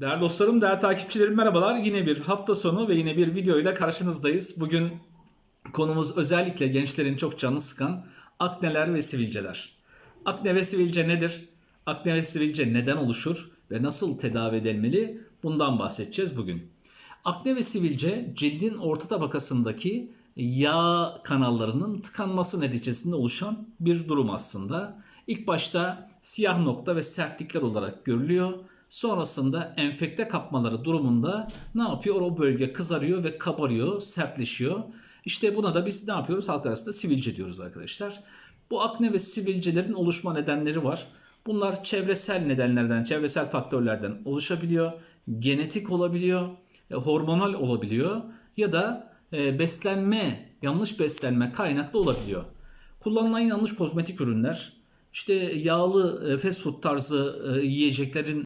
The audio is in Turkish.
Değerli dostlarım, değerli takipçilerim merhabalar. Yine bir hafta sonu ve yine bir videoyla karşınızdayız. Bugün konumuz özellikle gençlerin çok canı sıkan akneler ve sivilceler. Akne ve sivilce nedir? Akne ve sivilce neden oluşur ve nasıl tedavi edilmeli? Bundan bahsedeceğiz bugün. Akne ve sivilce cildin orta tabakasındaki yağ kanallarının tıkanması neticesinde oluşan bir durum aslında. İlk başta siyah nokta ve sertlikler olarak görülüyor. Sonrasında enfekte kapmaları durumunda ne yapıyor? O bölge kızarıyor ve kabarıyor, sertleşiyor. İşte buna da biz ne yapıyoruz? Halk arasında sivilce diyoruz arkadaşlar. Bu akne ve sivilcelerin oluşma nedenleri var. Bunlar çevresel nedenlerden, çevresel faktörlerden oluşabiliyor. Genetik olabiliyor, e, hormonal olabiliyor ya da e, beslenme, yanlış beslenme kaynaklı olabiliyor. Kullanılan yanlış kozmetik ürünler, işte yağlı e, fast food tarzı yiyeceklerin